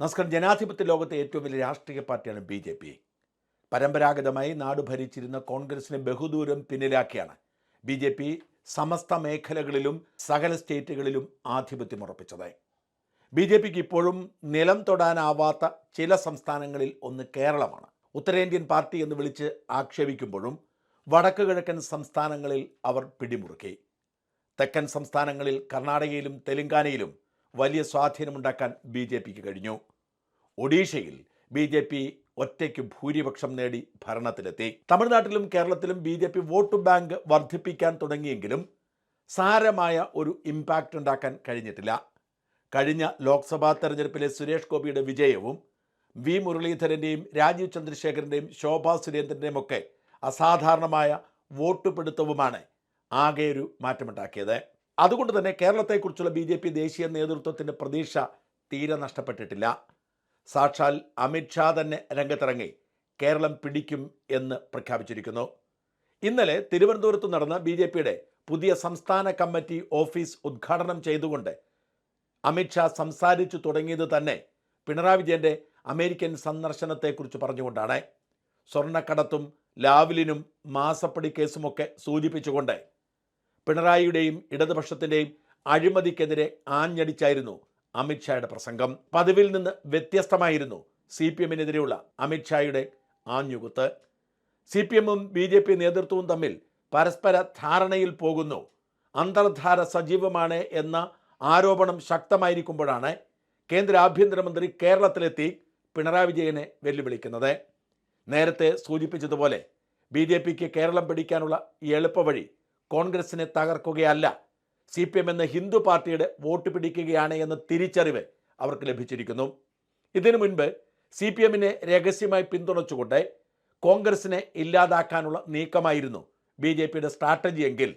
നമസ്കാരം ജനാധിപത്യ ലോകത്തെ ഏറ്റവും വലിയ രാഷ്ട്രീയ പാർട്ടിയാണ് ബി ജെ പി. പരമ്പരാഗതമായി നാട് ഭരിച്ചിരുന്ന കോൺഗ്രസിനെ ബഹുദൂരം പിന്നിലാക്കിയാണ് ബി ജെ പി സമസ്ത മേഖലകളിലും സകല സ്റ്റേറ്റുകളിലും ആധിപത്യം ഉറപ്പിച്ചത്. ബി ജെ പിക്ക് ഇപ്പോഴും നിലം തൊടാനാവാത്ത ചില സംസ്ഥാനങ്ങളിൽ ഒന്ന് കേരളമാണ്. ഉത്തരേന്ത്യൻ പാർട്ടി എന്ന് വിളിച്ച് ആക്ഷേപിക്കുമ്പോഴും വടക്ക് കിഴക്കൻ സംസ്ഥാനങ്ങളിൽ അവർ പിടിമുറുക്കി. തെക്കൻ സംസ്ഥാനങ്ങളിൽ കർണാടകയിലും തെലങ്കാനയിലും വലിയ സ്വാധീനമുണ്ടാക്കാൻ ബി ജെ പിക്ക് കഴിഞ്ഞു. ഒഡീഷയിൽ ബി ജെ പി ഒറ്റയ്ക്ക് ഭൂരിപക്ഷം നേടി ഭരണത്തിലെത്തി. തമിഴ്നാട്ടിലും കേരളത്തിലും B J P vote bank വർദ്ധിപ്പിക്കാൻ തുടങ്ങിയെങ്കിലും സാരമായ ഒരു ഇമ്പാക്റ്റ് ഉണ്ടാക്കാൻ കഴിഞ്ഞിട്ടില്ല. കഴിഞ്ഞ ലോക്സഭാ തെരഞ്ഞെടുപ്പിലെ സുരേഷ് ഗോപിയുടെ വിജയവും വി മുരളീധരന്റെയും രാജീവ് ചന്ദ്രശേഖരന്റെയും ശോഭാ സുരേന്ദ്രന്റെയും ഒക്കെ അസാധാരണമായ വോട്ട് പിടുത്തവുമാണ് ആകെ ഒരു മാറ്റമുണ്ടാക്കിയത്. അതുകൊണ്ട് തന്നെ കേരളത്തെക്കുറിച്ചുള്ള ബി ദേശീയ നേതൃത്വത്തിന്റെ പ്രതീക്ഷ തീരെ നഷ്ടപ്പെട്ടിട്ടില്ല. സാക്ഷാൽ അമിത്ഷാ തന്നെ രംഗത്തിറങ്ങി. കേരളം പിടിക്കും എന്ന് പ്രഖ്യാപിച്ചിരിക്കുന്നു. ഇന്നലെ തിരുവനന്തപുരത്ത് നടന്ന ബി ജെ പിയുടെ പുതിയ സംസ്ഥാന കമ്മിറ്റി ഓഫീസ് ഉദ്ഘാടനം ചെയ്തുകൊണ്ട് അമിത്ഷാ സംസാരിച്ചു തുടങ്ങിയത് തന്നെ പിണറായി വിജയന്റെ അമേരിക്കൻ സന്ദർശനത്തെക്കുറിച്ച് പറഞ്ഞുകൊണ്ടാണ്. സ്വർണക്കടത്തും ലാവ്ലിനും മാസപ്പടി കേസുമൊക്കെ സൂചിപ്പിച്ചുകൊണ്ട് പിണറായിയുടെയും ഇടതുപക്ഷത്തിന്റെയും അഴിമതിക്കെതിരെ ആഞ്ഞടിച്ചായിരുന്നു അമിത്ഷായുടെ പ്രസംഗം പതിവിൽ നിന്ന് വ്യത്യസ്തമായിരുന്നു. സി പി എമ്മിനെതിരെയുള്ള അമിത്ഷായുടെ ആഞ്ഞുകുത്ത്. സി പി എമ്മും ബി ജെ പി നേതൃത്വവും തമ്മിൽ പരസ്പര ധാരണയിൽ പോകുന്നു. അന്തർധാര സജീവമാണ് എന്ന ആരോപണം ശക്തമായിരിക്കുമ്പോഴാണ് കേന്ദ്ര ആഭ്യന്തരമന്ത്രി കേരളത്തിലെത്തി പിണറായി വിജയനെ വെല്ലുവിളിക്കുന്നത്. നേരത്തെ സൂചിപ്പിച്ചതുപോലെ ബി ജെ പിക്ക് കേരളം പിടിക്കാനുള്ള എളുപ്പവഴി കോൺഗ്രസിനെ തകർക്കുകയല്ല. സി പി എം എന്ന ഹിന്ദു പാർട്ടിയുടെ വോട്ട് പിടിക്കുകയാണ് എന്ന തിരിച്ചറിവ് അവർക്ക് ലഭിച്ചിരിക്കുന്നു. ഇതിനു മുൻപ് സി പി എമ്മിനെ രഹസ്യമായി പിന്തുണച്ചുകൊണ്ട് കോൺഗ്രസിനെ ഇല്ലാതാക്കാനുള്ള നീക്കമായിരുന്നു ബി ജെ പിയുടെ സ്ട്രാറ്റജി എങ്കിൽ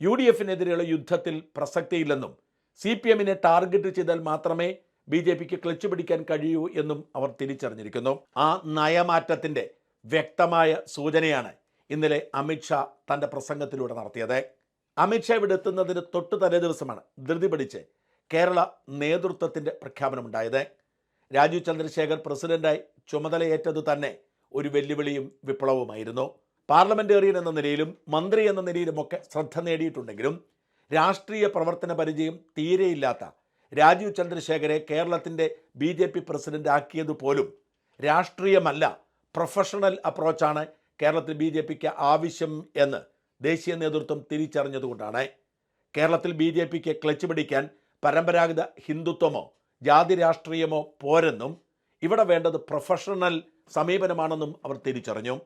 യു ഡി എഫിനെതിരെയുള്ള യുദ്ധത്തിൽ പ്രസക്തിയില്ലെന്നും സി പി എമ്മിനെ ടാർഗറ്റ് ചെയ്താൽ മാത്രമേ ബി ജെ പിക്ക് ക്ലച്ച് പിടിക്കാൻ കഴിയൂ എന്നും അവർ തിരിച്ചറിഞ്ഞിരിക്കുന്നു. ആ നയമാറ്റത്തിന്റെ വ്യക്തമായ സൂചനയാണ് ഇന്നലെ അമിത്ഷാ തന്റെ പ്രസംഗത്തിലൂടെ നടത്തിയത്. അമിത്ഷാ ഇവിടെ എത്തുന്നതിന് തൊട്ട് തലേ ദിവസമാണ് ധൃതി പിടിച്ച് കേരള നേതൃത്വത്തിന്റെ പ്രഖ്യാപനമുണ്ടായത്. രാജീവ് ചന്ദ്രശേഖർ പ്രസിഡന്റായി ചുമതലയേറ്റത് തന്നെ ഒരു വെല്ലുവിളിയും വിപ്ലവവുമായിരുന്നു. പാർലമെന്റേറിയൻ എന്ന നിലയിലും മന്ത്രി എന്ന നിലയിലുമൊക്കെ ശ്രദ്ധ നേടിയിട്ടുണ്ടെങ്കിലും രാഷ്ട്രീയ പ്രവർത്തന പരിചയം തീരെയില്ലാത്ത രാജീവ് ചന്ദ്രശേഖരെ കേരളത്തിന്റെ ബി ജെ പി പ്രസിഡന്റ് ആക്കിയതുപോലും രാഷ്ട്രീയമല്ല പ്രൊഫഷണൽ അപ്രോച്ചാണ് കേരളത്തിൽ ബി ജെ പിക്ക് ആവശ്യം എന്ന് ദേശീയ നേതൃത്വം തിരിച്ചറിഞ്ഞതുകൊണ്ടാണ് കേരളത്തിൽ ബി ജെ പിക്ക് ക്ലച്ച് പിടിക്കാൻ പരമ്പരാഗത ഹിന്ദുത്വമോ ജാതി രാഷ്ട്രീയമോ പോരെന്നും ഇവിടെ വേണ്ടത് പ്രൊഫഷണൽ സമീപനമാണെന്നും അവർ തിരിച്ചറിഞ്ഞു.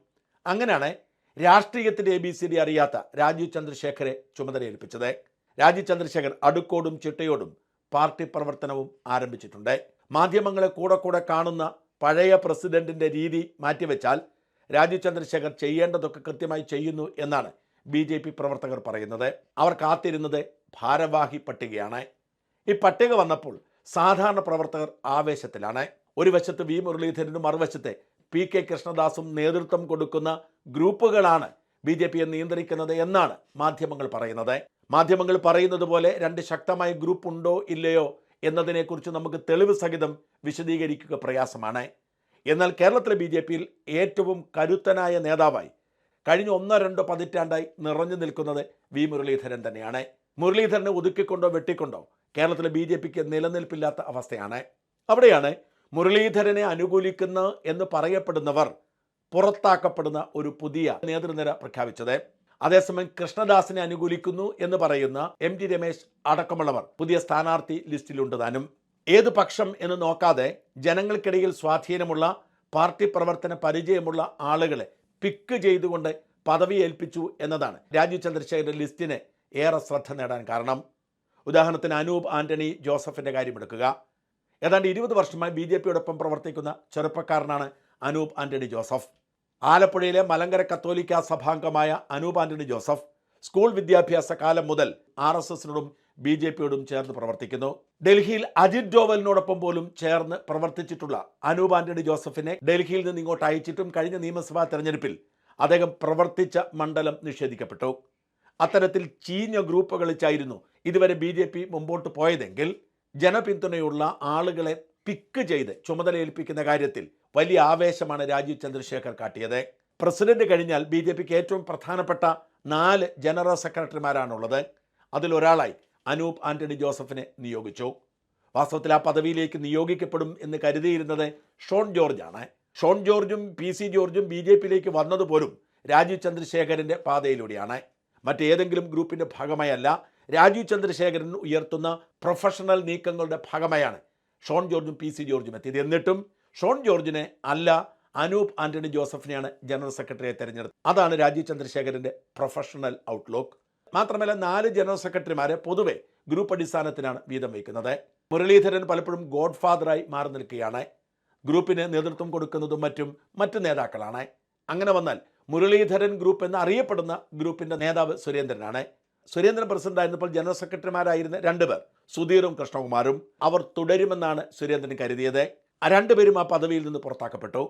അങ്ങനെയാണ് രാഷ്ട്രീയത്തിന്റെ എ ബി സി ഡി അറിയാത്ത രാജീവ് ചന്ദ്രശേഖരെ ചുമതലയേൽപ്പിച്ചത്. രാജീവ് ചന്ദ്രശേഖർ അടുക്കോടും ചിട്ടയോടും പാർട്ടി പ്രവർത്തനവും ആരംഭിച്ചിട്ടുണ്ട്. മാധ്യമങ്ങളെ കൂടെ കൂടെ കാണുന്ന പഴയ പ്രസിഡന്റിന്റെ രീതി മാറ്റിവെച്ചാൽ രാജീവ് ചന്ദ്രശേഖർ ചെയ്യേണ്ടതൊക്കെ കൃത്യമായി ചെയ്യുന്നു എന്നാണ് ബി ജെ പി പ്രവർത്തകർ പറയുന്നത് അവർ കാത്തിരുന്നത് ഭാരവാഹി പട്ടികയാണ്. ഈ പട്ടിക വന്നപ്പോൾ സാധാരണ പ്രവർത്തകർ ആവേശത്തിലാണ്. ഒരു വശത്ത് വി മുരളീധരനും മറുവശത്തെ പി കെ കൃഷ്ണദാസും നേതൃത്വം കൊടുക്കുന്ന ഗ്രൂപ്പുകളാണ് ബി ജെ പിയെ നിയന്ത്രിക്കുന്നത് എന്നാണ് മാധ്യമങ്ങൾ പറയുന്നത്. മാധ്യമങ്ങൾ പറയുന്നത് പോലെ രണ്ട് ശക്തമായ ഗ്രൂപ്പ് ഉണ്ടോ ഇല്ലയോ എന്നതിനെക്കുറിച്ച് നമുക്ക് തെളിവ് സഹിതം വിശദീകരിക്കുക പ്രയാസമാണ്. എന്നാൽ കേരളത്തിലെ ബി ഏറ്റവും കരുത്തനായ നേതാവായി കഴിഞ്ഞ ഒന്നോ രണ്ടോ പതിറ്റാണ്ടായി നിറഞ്ഞു നിൽക്കുന്നത് വി മുരളീധരൻ തന്നെയാണ്. മുരളീധരനെ ഒതുക്കിക്കൊണ്ടോ വെട്ടിക്കൊണ്ടോ കേരളത്തിലെ ബി ജെ പിക്ക് നിലനിൽപ്പില്ലാത്ത അവസ്ഥയാണ്. അവിടെയാണ് മുരളീധരനെ അനുകൂലിക്കുന്ന എന്ന് പറയപ്പെടുന്നവർ പുറത്താക്കപ്പെടുന്ന ഒരു പുതിയ നേതൃനിര പ്രഖ്യാപിച്ചത്. അതേസമയം കൃഷ്ണദാസിനെ അനുകൂലിക്കുന്നു എന്ന് പറയുന്ന എം ടി രമേശ് അടക്കമുള്ളവർ പുതിയ സ്ഥാനാർത്ഥി ലിസ്റ്റിലുണ്ട് താനും. ഏത് പക്ഷം എന്ന് നോക്കാതെ ജനങ്ങൾക്കിടയിൽ സ്വാധീനമുള്ള പാർട്ടി പ്രവർത്തന പരിചയമുള്ള ആളുകളെ പിക്ക് ചെയ്തുകൊണ്ട് പദവി ഏൽപ്പിച്ചു എന്നതാണ്. രാജീവ് ചന്ദ്രശേഖരന്റെ ലിസ്റ്റിന് ഏറെ ശ്രദ്ധ നേടാൻ കാരണം. ഉദാഹരണത്തിന് അനൂപ് ആന്റണി ജോസഫിന്റെ കാര്യമെടുക്കുക ഏതാണ്ട് ഇരുപത് വർഷമായി ബി ജെ പിയോടൊപ്പം പ്രവർത്തിക്കുന്ന ചെറുപ്പക്കാരനാണ് അനൂപ് ആന്റണി ജോസഫ്. ആലപ്പുഴയിലെ മലങ്കര കത്തോലിക്ക സഭാംഗമായ അനൂപ് ആന്റണി ജോസഫ്. സ്കൂൾ വിദ്യാഭ്യാസ കാലം മുതൽ ആർ എസ് എസിനോടും ബി ജെ പിയോടും ചേർന്ന് പ്രവർത്തിക്കുന്നു. ഡൽഹിയിൽ അജിത് ഡോവലിനോടൊപ്പം പോലും ചേർന്ന് പ്രവർത്തിച്ചിട്ടുള്ള അനൂപ് ആന്റണി ജോസഫിനെ ഡൽഹിയിൽ നിന്ന് ഇങ്ങോട്ട് അയച്ചിട്ടും കഴിഞ്ഞ നിയമസഭാ തെരഞ്ഞെടുപ്പിൽ അദ്ദേഹം പ്രവർത്തിച്ച മണ്ഡലം നിഷേധിക്കപ്പെട്ടു. അത്തരത്തിൽ ചീഞ്ഞ ഗ്രൂപ്പ് കളിച്ചായിരുന്നു ഇതുവരെ ബി ജെ പി മുമ്പോട്ട് പോയതെങ്കിൽ ജനപിന്തുണയുള്ള ആളുകളെ പിക്ക് ചെയ്ത് ചുമതലയേൽപ്പിക്കുന്ന കാര്യത്തിൽ വലിയ ആവേശമാണ് രാജീവ് ചന്ദ്രശേഖർ കാട്ടിയത്. പ്രസിഡന്റ് കഴിഞ്ഞാൽ ബി ജെ പിക്ക് ഏറ്റവും പ്രധാനപ്പെട്ട നാല് ജനറൽ സെക്രട്ടറിമാരാണുള്ളത്. അതിലൊരാളായി അനൂപ് ആന്റണി ജോസഫിനെ നിയോഗിച്ചു. വാസ്തവത്തിൽ ആ പദവിയിലേക്ക് നിയോഗിക്കപ്പെടും എന്ന് കരുതിയിരുന്നത് ഷോൺ ജോർജാണ്. ഷോൺ ജോർജും പി സി ജോർജും ബി ജെ പിയിലേക്ക് വന്നതുപോലും രാജീവ് ചന്ദ്രശേഖരന്റെ പാതയിലൂടെയാണ്. മറ്റേതെങ്കിലും ഗ്രൂപ്പിന്റെ ഭാഗമായല്ല രാജീവ് ചന്ദ്രശേഖരൻ ഉയർത്തുന്ന പ്രൊഫഷണൽ നീക്കങ്ങളുടെ ഭാഗമായാണ് ഷോൺ ജോർജും പി സി ജോർജും എത്തിയത്. എന്നിട്ടും ഷോൺ ജോർജിനെ അല്ല അനൂപ് ആന്റണി ജോസഫിനെയാണ് ജനറൽ സെക്രട്ടറിയെ തെരഞ്ഞെടുത്തത്. അതാണ് രാജീവ് ചന്ദ്രശേഖരന്റെ പ്രൊഫഷണൽ ഔട്ട്ലുക്ക്. മാത്രമല്ല നാല് ജനറൽ സെക്രട്ടറിമാരെ പൊതുവെ ഗ്രൂപ്പ് അടിസ്ഥാനത്തിനാണ് വീതം വയ്ക്കുന്നത്. മുരളീധരൻ പലപ്പോഴും ഗോഡ് ഫാദറായി മാറി നിൽക്കുകയാണ്. ഗ്രൂപ്പിന് നേതൃത്വം കൊടുക്കുന്നതും മറ്റും മറ്റ് നേതാക്കളാണ്. അങ്ങനെ വന്നാൽ മുരളീധരൻ ഗ്രൂപ്പ് എന്ന് അറിയപ്പെടുന്ന ഗ്രൂപ്പിന്റെ നേതാവ് സുരേന്ദ്രനാണ്. സുരേന്ദ്രൻ പ്രസിഡന്റ് ആയിരുന്നപ്പോൾ ജനറൽ സെക്രട്ടറിമാരായിരുന്ന രണ്ടുപേർ സുധീറും കൃഷ്ണകുമാറും അവർ തുടരുമെന്നാണ് സുരേന്ദ്രൻ കരുതിയത്. ആ രണ്ടുപേരും ആ പദവിയിൽ നിന്ന് പുറത്താക്കപ്പെട്ടു.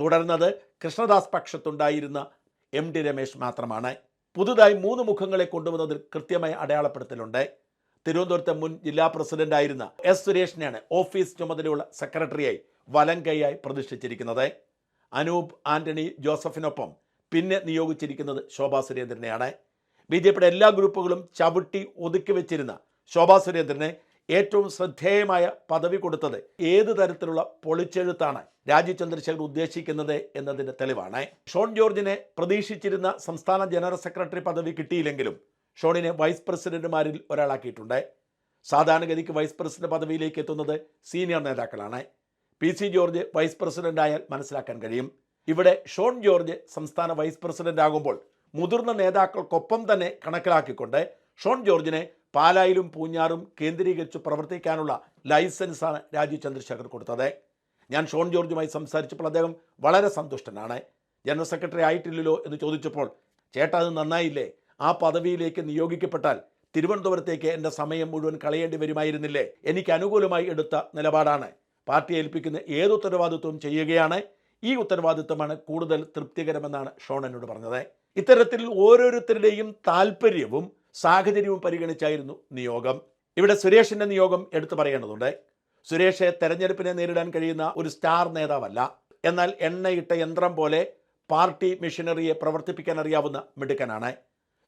തുടർന്നത് കൃഷ്ണദാസ് പക്ഷത്തുണ്ടായിരുന്ന എം ടി രമേശ് മാത്രമാണ്. പുതുതായി മൂന്ന് മുഖങ്ങളെ കൊണ്ടുവന്നതിൽ കൃത്യമായി അടയാളപ്പെടുത്തലുണ്ട്. തിരുവനന്തപുരത്തെ മുൻ ജില്ലാ പ്രസിഡന്റായിരുന്ന എസ് സുരേഷിനെയാണ് ഓഫീസ് ചുമതലയുള്ള സെക്രട്ടറിയായി വലം കൈയായി പ്രതിഷ്ഠിച്ചിരിക്കുന്നത്. അനൂപ് ആന്റണി ജോസഫിനൊപ്പം പിന്നെ നിയോഗിച്ചിരിക്കുന്നത് ശോഭാ സുരേന്ദ്രനെയാണ്. ബി ജെ പിയുടെ എല്ലാ ഗ്രൂപ്പുകളും ചവിട്ടി ഒതുക്കി വെച്ചിരുന്ന ശോഭാ സുരേന്ദ്രനെ ഏറ്റവും ശ്രദ്ധേയമായ പദവി കൊടുത്തത് ഏത് തരത്തിലുള്ള പൊളിച്ചെഴുത്താണ് രാജീവ് ചന്ദ്രശേഖർ ഉദ്ദേശിക്കുന്നത് എന്നതിന്റെ തെളിവാണ്. ഷോൺ ജോർജിനെ പ്രതീക്ഷിച്ചിരുന്ന സംസ്ഥാന ജനറൽ സെക്രട്ടറി പദവി കിട്ടിയില്ലെങ്കിലും ഷോണിനെ വൈസ് പ്രസിഡന്റുമാരിൽ ഒരാളാക്കിയിട്ടുണ്ട്. സാധാരണഗതിക്ക് വൈസ് പ്രസിഡന്റ് പദവിയിലേക്ക് എത്തുന്നത് സീനിയർ നേതാക്കളാണ്. P C George vice president ആയാൽ മനസ്സിലാക്കാൻ കഴിയും. ഇവിടെ ഷോൺ ജോർജ് സംസ്ഥാന വൈസ് പ്രസിഡന്റ് ആകുമ്പോൾ മുതിർന്ന നേതാക്കൾക്കൊപ്പം തന്നെ കണക്കിലാക്കിക്കൊണ്ട് ഷോൺ ജോർജിനെ പാലായിലും പൂഞ്ഞാറും കേന്ദ്രീകരിച്ച് പ്രവർത്തിക്കാനുള്ള ലൈസൻസാണ് രാജീവ് ചന്ദ്രശേഖർ കൊടുത്തത്. ഞാൻ ഷോൺ ജോർജുമായി സംസാരിച്ചപ്പോൾ അദ്ദേഹം വളരെ സന്തുഷ്ടനാണ്. ജനറൽ സെക്രട്ടറി ആയിട്ടില്ലല്ലോ എന്ന് ചോദിച്ചപ്പോൾ ചേട്ടാ അത് നന്നായില്ലേ? ആ പദവിയിലേക്ക് നിയോഗിക്കപ്പെട്ടാൽ തിരുവനന്തപുരത്തേക്ക് എന്റെ സമയം മുഴുവൻ കളയേണ്ടി വരുമായിരുന്നില്ലേ? എനിക്ക് അനുകൂലമായി എടുത്ത നിലപാടാണ്. പാർട്ടി ഏൽപ്പിക്കുന്ന ഏത് ഉത്തരവാദിത്വവും ചെയ്യുകയാണ് ഈ ഉത്തരവാദിത്വമാണ് കൂടുതൽ തൃപ്തികരമെന്നാണ് ഷോൺ എന്നോട് പറഞ്ഞത്. ഇത്തരത്തിൽ ഓരോരുത്തരുടെയും താല്പര്യവും സാഹചര്യവും പരിഗണിച്ചായിരുന്നു നിയോഗം. ഇവിടെ സുരേഷിന്റെ നിയോഗം എടുത്തു പറയേണ്ടതുണ്ട്. സുരേഷ് തെരഞ്ഞെടുപ്പിനെ നേരിടാൻ കഴിയുന്ന ഒരു സ്റ്റാർ നേതാവല്ല. എന്നാൽ എണ്ണയിട്ട യന്ത്രം പോലെ പാർട്ടി മിഷനറിയെ പ്രവർത്തിപ്പിക്കാൻ അറിയാവുന്ന മിടുക്കനാണ്.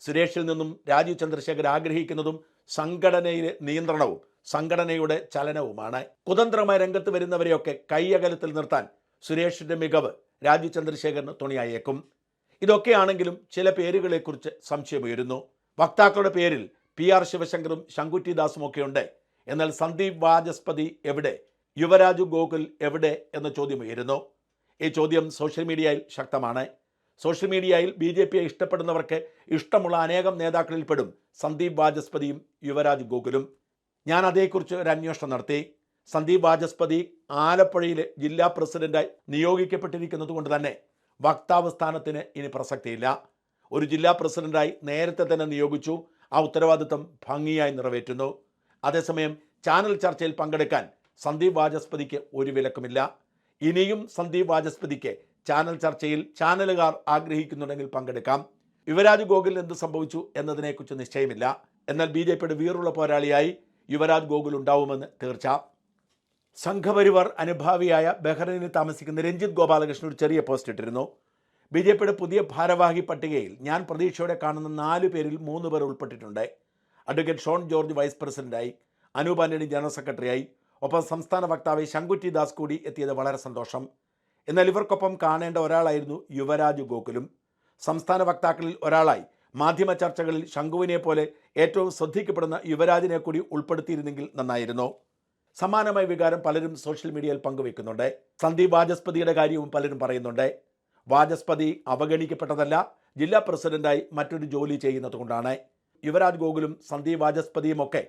സുരേഷിൽ നിന്നും രാജീവ് ചന്ദ്രശേഖർ ആഗ്രഹിക്കുന്നതും സംഘടനയിലെ നിയന്ത്രണവും സംഘടനയുടെ ചലനവുമാണ്. കുതന്ത്രമായ രംഗത്ത് വരുന്നവരെയൊക്കെ കൈയകലത്തിൽ നിർത്താൻ സുരേഷിന്റെ മികവ് രാജീവ് ചന്ദ്രശേഖറിന് തുണിയായേക്കും. ഇതൊക്കെയാണെങ്കിലും ചില പേരുകളെക്കുറിച്ച് സംശയമുയരുന്നു. വക്താക്കളുടെ പേരിൽ പി ആർ ശിവശങ്കറും ശങ്കുറ്റി ദാസും ഒക്കെ ഉണ്ട് എന്നാൽ സന്ദീപ് വാചസ്പതി എവിടെ? യുവരാജു ഗോകുൽ എവിടെ? എന്ന ചോദ്യം ഉയരുന്നു ഈ ചോദ്യം സോഷ്യൽ മീഡിയയിൽ ശക്തമാണ്. സോഷ്യൽ മീഡിയയിൽ ബി ജെ പിയെ ഇഷ്ടപ്പെടുന്നവർക്ക് ഇഷ്ടമുള്ള അനേകം നേതാക്കളിൽ പെടും സന്ദീപ് വാചസ്പതിയും യുവരാജ് ഗോകുലും. ഞാൻ അതേക്കുറിച്ച് ഒരു അന്വേഷണം നടത്തി. സന്ദീപ് വാചസ്പതി ആലപ്പുഴയിലെ ജില്ലാ പ്രസിഡന്റായി നിയോഗിക്കപ്പെട്ടിരിക്കുന്നത് കൊണ്ട് തന്നെ വക്താവ് സ്ഥാനത്തിന് ഇനി പ്രസക്തിയില്ല. ഒരു ജില്ലാ പ്രസിഡന്റായി നേരത്തെ തന്നെ നിയോഗിച്ചു. ആ ഉത്തരവാദിത്തം ഭംഗിയായി നിറവേറ്റുന്നു. അതേസമയം ചാനൽ ചർച്ചയിൽ പങ്കെടുക്കാൻ സന്ദീപ് വാചസ്പതിക്ക് ഒരു വിലക്കുമില്ല. ഇനിയും സന്ദീപ് വാചസ്പതിക്ക് ചാനൽ ചർച്ചയിൽ ചാനലുകാർ ആഗ്രഹിക്കുന്നുണ്ടെങ്കിൽ പങ്കെടുക്കാം. യുവരാജ് ഗോകുൽ എന്ത് സംഭവിച്ചു എന്നതിനെക്കുറിച്ച് നിശ്ചയമില്ല. എന്നാൽ ബി ജെ പിയുടെ വീറുള്ള പോരാളിയായി യുവരാജ് ഗോകുൽ ഉണ്ടാവുമെന്ന് തീർച്ച. സംഘപരിവാർ അനുഭാവിയായ ബഹ്റൈനിൽ താമസിക്കുന്ന രഞ്ജിത് ഗോപാലകൃഷ്ണൻ ഒരു ചെറിയ പോസ്റ്റ് ഇട്ടിരുന്നു. ബി ജെ പിയുടെ പുതിയ ഭാരവാഹി പട്ടികയിൽ ഞാൻ പ്രതീക്ഷയോടെ കാണുന്ന നാല് പേരിൽ മൂന്ന് പേർ ഉൾപ്പെട്ടിട്ടുണ്ട്. അഡ്വക്കേറ്റ് ഷോൺ ജോർജ് വൈസ് പ്രസിഡന്റായി അനൂപ് ആന്റണി ജനറൽ സെക്രട്ടറിയായി ഒപ്പം സംസ്ഥാന വക്താവ് ശങ്കുറ്റി ദാസ് കൂടി എത്തിയത് വളരെ സന്തോഷം. എന്നാൽ ഇവർക്കൊപ്പം കാണേണ്ട ഒരാളായിരുന്നു യുവരാജ് ഗോകുലും. സംസ്ഥാന വക്താക്കളിൽ ഒരാളായി മാധ്യമ ചർച്ചകളിൽ ശംഖുവിനെ പോലെ ഏറ്റവും ശ്രദ്ധിക്കപ്പെടുന്ന യുവരാജിനെ കൂടി ഉൾപ്പെടുത്തിയിരുന്നെങ്കിൽ നന്നായിരുന്നു. സമാനമായ വികാരം പലരും സോഷ്യൽ മീഡിയയിൽ പങ്കുവെക്കുന്നുണ്ട്. സന്ദീപ് വാചസ്പതിയുടെ കാര്യവും പലരും പറയുന്നുണ്ട്. വാചസ്പതി അവഗണിക്കപ്പെട്ടതല്ല ജില്ലാ പ്രസിഡന്റായി മറ്റൊരു ജോലി ചെയ്യുന്നതുകൊണ്ടാണ്. യുവരാജ് ഗോകുലും സന്ദീപ് വാചസ്പതിയും ഒക്കെ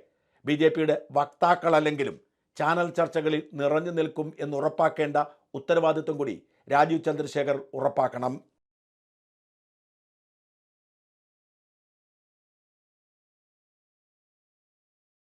ബി ജെ പിയുടെ വക്താക്കളല്ലെങ്കിലും ചാനൽ ചർച്ചകളിൽ നിറഞ്ഞു നിൽക്കും എന്ന് ഉറപ്പാക്കേണ്ട ഉത്തരവാദിത്വം കൂടി രാജീവ് ചന്ദ്രശേഖർ ഉറപ്പാക്കണം.